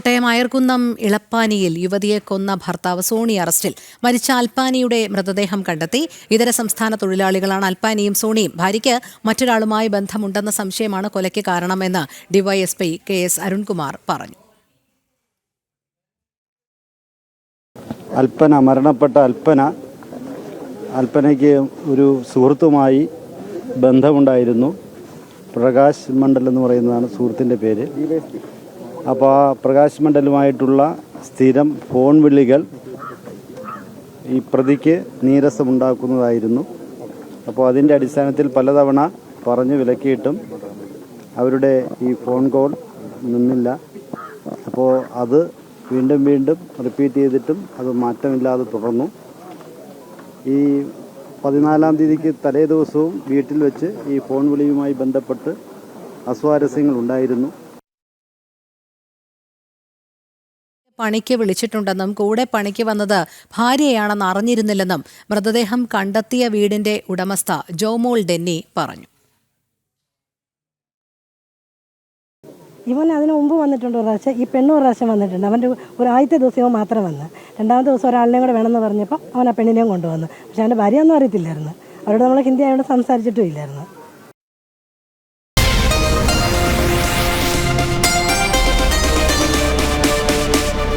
കോട്ടയം അയർക്കുന്നം ഇളപ്പാനിയിൽ യുവതിയെ കൊന്ന ഭർത്താവ് സോണി അറസ്റ്റിൽ. മരിച്ച അൽപ്പാനിയുടെ മൃതദേഹം കണ്ടെത്തി. ഇതര സംസ്ഥാന തൊഴിലാളികളാണ് അൽപ്പാനിയും സോണിയും. ഭാര്യയ്ക്ക് മറ്റൊരാളുമായി ബന്ധമുണ്ടെന്ന സംശയമാണ് കൊലയ്ക്ക് കാരണമെന്ന് ഡിവൈഎസ്പി കെ എസ് അരുൺകുമാർ പറഞ്ഞു. അൽപ്പന മരണപ്പെട്ട അൽപ്പന അൽപ്പനയ്ക്ക് ഒരു സുഹൃത്തുമായി ബന്ധമുണ്ടായിരുന്നു. പ്രകാശ് മണ്ഡൽ എന്ന് പറയുന്നതാണ് സുഹൃത്തിന്റെ പേര്. അപ്പോൾ ആ പ്രകാശ് മണ്ഡലുമായിട്ടുള്ള സ്ഥിരം ഫോൺ വിളികൾ ഈ പ്രതിക്ക് നീരസമുണ്ടാക്കുന്നതായിരുന്നു. അപ്പോൾ അതിന്റെ അടിസ്ഥാനത്തിൽ പലതവണ പറഞ്ഞു വിലക്കിയിട്ടും അവരുടെ ഈ ഫോൺ കോൾ നിന്നില്ല. അപ്പോൾ അത് വീണ്ടും വീണ്ടും റിപ്പീറ്റ് ചെയ്തിട്ടും അത് മാറ്റമില്ലാതെ തുടർന്നു. ഈ പതിനാലാം തീയതിക്ക് തലേ ദിവസവും വീട്ടിൽ വെച്ച് ഈ ഫോൺ വിളിയുമായി ബന്ധപ്പെട്ട് അസ്വാരസ്യങ്ങൾ പണിക്ക് വിളിച്ചിട്ടുണ്ടെന്നും കൂടെ പണിക്ക് വന്നത് ഭാര്യയാണെന്ന് അറിഞ്ഞിരുന്നില്ലെന്നും മൃതദേഹം കണ്ടെത്തിയ വീടിന്റെ ഉടമസ്ഥ ജോമോൾ ഡെന്നി പറഞ്ഞു. ഇവൻ അതിനു മുമ്പ് വന്നിട്ടുണ്ട് ഒരു പ്രാവശ്യം. ഈ പെണ്ണ് ഒരു പ്രാവശ്യം വന്നിട്ടുണ്ട്. അവന്റെ ഒരു ആദ്യത്തെ ദിവസം ഇവൻ മാത്രം വന്ന്. രണ്ടാമത്തെ ദിവസം ഒരാളിനെയും കൂടെ വേണമെന്ന് പറഞ്ഞപ്പോൾ അവൻ ആ പെണ്ണിനെയും കൊണ്ടുവന്നു. പക്ഷെ അവന്റെ ഭാര്യയൊന്നും അറിയത്തില്ലായിരുന്നു. അവരോട് നമ്മൾ ഹിന്ദി ആയതുകൊണ്ട് സംസാരിച്ചിട്ടും ഇല്ലായിരുന്നു.